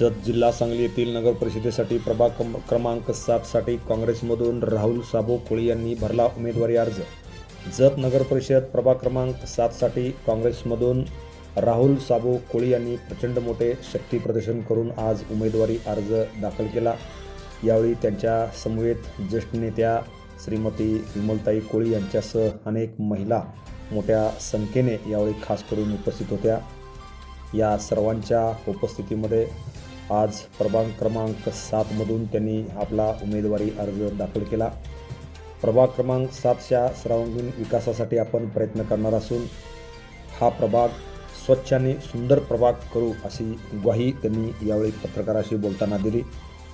जत जिल्हा सांगली येथील नगर परिषदेसाठी प्रभाग क्रम- क्रमांक सातसाठी काँग्रेसमधून राहुल साबो कोळी यांनी भरला उमेदवारी अर्ज. जत नगर परिषद प्रभाग क्रमांक सातसाठी काँग्रेसमधून राहुल साबो कोळी यांनी प्रचंड मोठे शक्ती प्रदर्शन करून आज उमेदवारी अर्ज दाखल केला. यावेळी त्यांच्या समवेत ज्येष्ठ नेत्या श्रीमती विमलताई कोळी यांच्यासह अनेक महिला मोठ्या संख्येने यावेळी खास करून उपस्थित होत्या. या सर्वांच्या उपस्थितीमध्ये आज प्रभाग क्रमांक सातमधून त्यांनी आपला उमेदवारी अर्ज दाखल केला. प्रभाग क्रमांक सातच्या सर्वांगीण विकासासाठी आपण प्रयत्न करणार असून हा प्रभाग स्वच्छ आणि सुंदर प्रभाग करू अशी ग्वाही त्यांनी यावेळी पत्रकाराशी बोलताना दिली.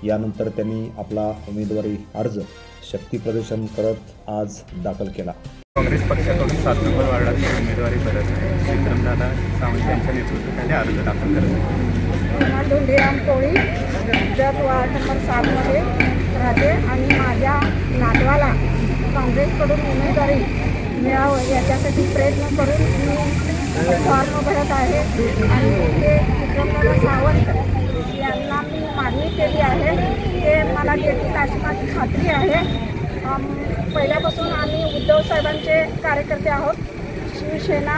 यानंतर त्यांनी आपला उमेदवारी अर्ज शक्ती प्रदर्शन करत आज दाखल केला. काँग्रेस पक्षाकडून सात नंबर वार्डाची उमेदवारी करत विक्रमदादा सावंत यांच्या नेतृत्वाखाली अर्ज दाखल करत आहे कोळी जत वार्ड नंबर सातमध्ये राहते. आणि माझ्या नातवाला काँग्रेसकडून उमेदवारी मिळावं याच्यासाठी प्रयत्न करून मी फॉर्म भरत आहे. आणि ते विक्रमनगर सावंत यांना मी मागणी केली आहे. ते मला देतील अशी माझी खात्री आहे. पहिल्यापासून आम्ही उद्धव साहेबांचे कार्यकर्ते आहोत. शिवसेना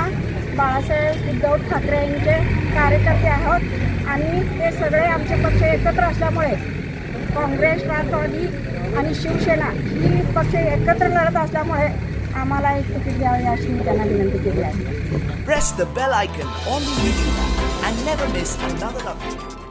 बाळासाहेब उद्धव ठाकरे यांचे कार्यकर्ते आहोत आणि ते सगळे आमचे पक्ष एकत्र असल्यामुळे काँग्रेस राष्ट्रवादी आणि शिवसेना ही पक्ष एकत्र लढत असल्यामुळे आम्हाला एक तिकीट द्यावे अशी मी त्यांना विनंती केली आहे Press the bell icon on the YouTube and never miss another update.